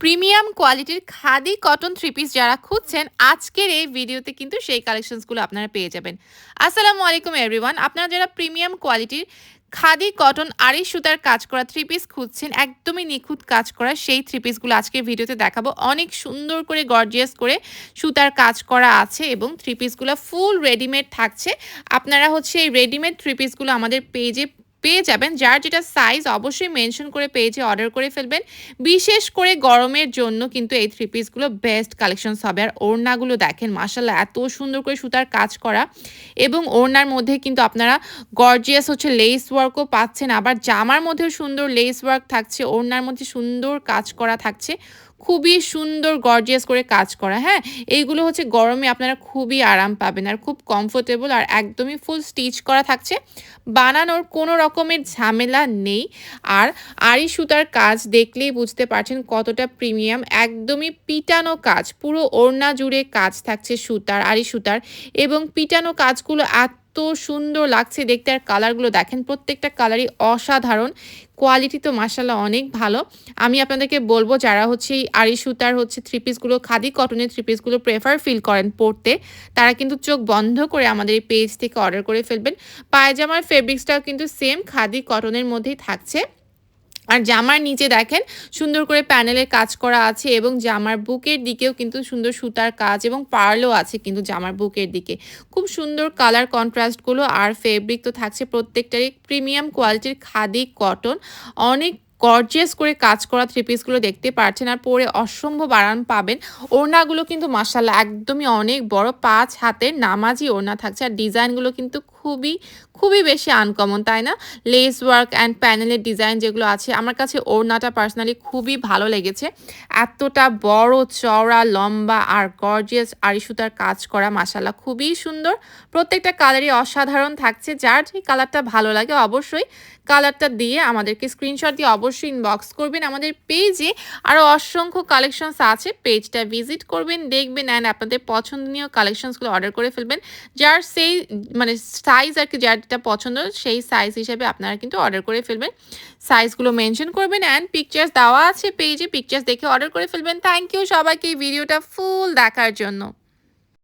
Premium কোয়ালিটির khadi cotton three piece যারা খুঁজছেন, আজকের এই ভিডিওতে কিন্তু সেই কালেকশনসগুলো আপনারা পেয়ে যাবেন। আসসালামু আলাইকুম এভরিওয়ান আপনারা যারা প্রিমিয়াম কোয়ালিটির খাদি কটন আড়ি সুতার কাজ করা থ্রি পিস খুঁজছেন, একদমই নিখুঁত কাজ করা সেই থ্রি পিসগুলো আজকের ভিডিওতে দেখাবো। অনেক সুন্দর করে গর্জিয়াস করে সুতার কাজ করা আছে এবং থ্রি পিসগুলো ফুল রেডিমেড থাকছে। আপনারা হচ্ছে এই রেডিমেড থ্রি পিসগুলো আমাদের পেজে পেয়ে যাবেন। যার যেটা সাইজ অবশ্যই মেনশন করে পেজে অর্ডার করে ফেলবেন। বিশেষ করে গরমের জন্য কিন্তু এই থ্রি পিসগুলো বেস্ট কালেকশনস হবে। আর ওড়নাগুলো দেখেন মাসাল্লাহ এত সুন্দর করে সুতার কাজ করা। এবং ওড়নার মধ্যে কিন্তু আপনারা গর্জিয়াস হচ্ছে লেস ওয়ার্কও পাচ্ছেন। আবার জামার মধ্যেও সুন্দর লেস ওয়ার্ক থাকছে, ওড়নার মধ্যে সুন্দর কাজ করা থাকছে। খুবই সুন্দর গর্জিয়াস করে কাজ করা হ্যাঁ? এইগুলো হচ্ছে গরমে আপনারা খুবই আরাম পাবেন আর খুব কমফোর্টেবল আর একদমই ফুল স্টিচ করা থাকছে। বানানোর কোনো রকমের ঝামেলা নেই আর আড়ি সুতার কাজ দেখলেই বুঝতে পারছেন কতটা প্রিমিয়াম একদমই পিটানো কাজ, পুরো ওড়না জুড়ে কাজ থাকছে সুতার, আড়ি সুতার এবং পিটানো কাজগুলো এত সুন্দর লাগছে দেখতে আর কালারগুলো দেখেন, প্রত্যেকটা কালারই অসাধারণ। কোয়ালিটি তো মাসাল্লাহ অনেক ভালো। আমি আপনাদেরকে বলব যারা হচ্ছে এই আড়ি সুতার হচ্ছে থ্রি পিসগুলো খাদি কটনের থ্রি পিসগুলো প্রেফার ফিল করেন পড়তে তারা কিন্তু চোখ বন্ধ করে আমাদের এই পেজ থেকে অর্ডার করে ফেলবেন। পায়জামার ফেব্রিক্সটাও কিন্তু সেম খাদি কটনের মধ্যেই থাকছে। আর জামার নিচে দেখেন সুন্দর করে প্যানেলের কাজ করা আছে এবং জামার বুকের দিকেও কিন্তু সুন্দর সুতার কাজ এবং পার্লও আছে কিন্তু জামার বুকের দিকে। খুব সুন্দর কালার কন্ট্রাস্টগুলো আর ফেব্রিক তো থাকছে প্রত্যেকটারই প্রিমিয়াম কোয়ালিটির খাদি কটন অনেক গর্জিয়াস করে কাজ করা থ্রি পিসগুলো দেখতে পাচ্ছেন আর পরে অসম্ভব আরাম পাবেন। ওড়নাগুলো কিন্তু মাসাল্লাহ একদমই অনেক বড়, পাঁচ হাতের নামাজি ওড়না থাকছে আর ডিজাইনগুলো কিন্তু খুবই খুবই বেশি আনকমন তাই না? লেস ওয়ার্ক অ্যান্ড প্যানেলের ডিজাইন যেগুলো আছে, আমার কাছে ওড়নাটা পার্সোনালি খুবই ভালো লেগেছে। এতটা বড়, চওড়া, লম্বা আর গর্জিয়াস আড়ি সুতার কাজ করা মাসাল্লাহ খুবই সুন্দর। প্রত্যেকটা কালারই অসাধারণ থাকছে, যার যে কালারটা ভালো লাগে অবশ্যই কালারটা দিয়ে আমাদেরকে স্ক্রিনশট দিয়ে অবশ্যই ইনবক্স করবেন আমাদের পেজে আরও অসংখ্য কালেকশনস আছে পেজটা ভিজিট করবেন, দেখবেন অ্যান্ড আপনাদের পছন্দনীয় কালেকশনসগুলো অর্ডার করে ফেলবেন। যার সেই মানে সাইজ আর কি, যার যেটা পছন্দ, সেই সাইজ হিসেবে আপনারা কিন্তু অর্ডার করে ফেলবেন। সাইজগুলো মেনশন করবেন অ্যান্ড পিকচার্স দেওয়া আছে পেজে পিকচার্স দেখে অর্ডার করে ফেলবেন। থ্যাংক ইউ সবাইকে এই ভিডিওটা ফুল দেখার জন্য।